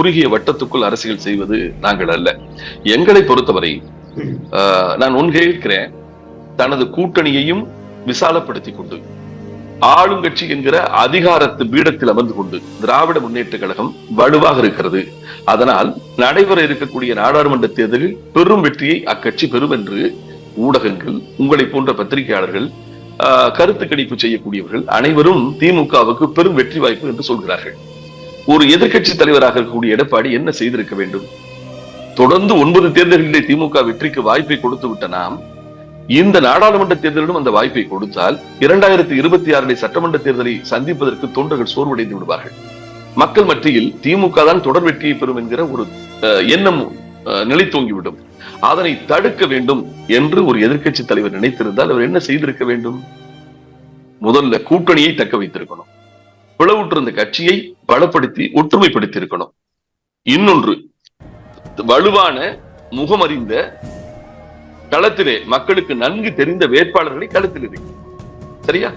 குறுகிய வட்டத்துக்குள் அரசியல் செய்வது நாங்கள் அல்ல. எங்களை பொறுத்தவரை நான் ஒன்று கேட்கிறேன் தனது கூட்டணியையும் விசாலப்படுத்திக் கொண்டு ஆளுங்கட்சி என்கிற அதிகாரத்து பீடத்தில் அமர்ந்து கொண்டு திராவிட முன்னேற்ற கழகம் வலுவாக இருக்கிறது. அதனால் நடைபெற இருக்கக்கூடிய நாடாளுமன்ற தேர்தலில் பெரும் வெற்றியை அக்கட்சி பெறும் என்று ஊடகங்கள் உங்களை போன்ற பத்திரிகையாளர்கள் கருத்து கணிப்பு செய்யக்கூடியவர்கள் அனைவரும் திமுகவுக்கு பெரும் வெற்றி வாய்ப்பு என்று சொல்கிறார்கள். ஒரு எதிர்க்கட்சி தலைவராக இருக்கக்கூடிய எடப்பாடி என்ன செய்திருக்க வேண்டும்? தொடர்ந்து ஒன்பது தேர்தல்களிலே திமுக வெற்றிக்கு வாய்ப்பை கொடுத்து விட்ட நாம் இந்த நாடாளுமன்ற தேர்தலிலும் அந்த வாய்ப்பை கொடுத்தால் இரண்டாயிரத்தி இருபத்தி ஆறிலே சட்டமன்ற தேர்தலை சந்திப்பதற்கு தொண்டர்கள் சோர்வடைந்து விடுவார்கள். மக்கள் மத்தியில் திமுக தான் தொடர் வெற்றியை பெறும் என்கிற ஒரு எண்ணம் நிலைத்தோங்கிவிடும். அதனை தடுக்க வேண்டும் என்று ஒரு எதிர்க்கட்சி தலைவர் நினைத்திருந்தால் அவர் என்ன செய்திருக்க வேண்டும்? முதல்ல கூட்டணியை தக்க வைத்திருக்கணும். பிளவுற்றிருந்த கட்சியை பலப்படுத்தி ஒற்றுமைப்படுத்தி இருக்கணும் இன்னொன்று வலுவான முகமறிந்த களத்திலே மக்களுக்கு நன்கு தெரிந்த வேட்பாளர்களை களத்தில் இருக்கு சரியா?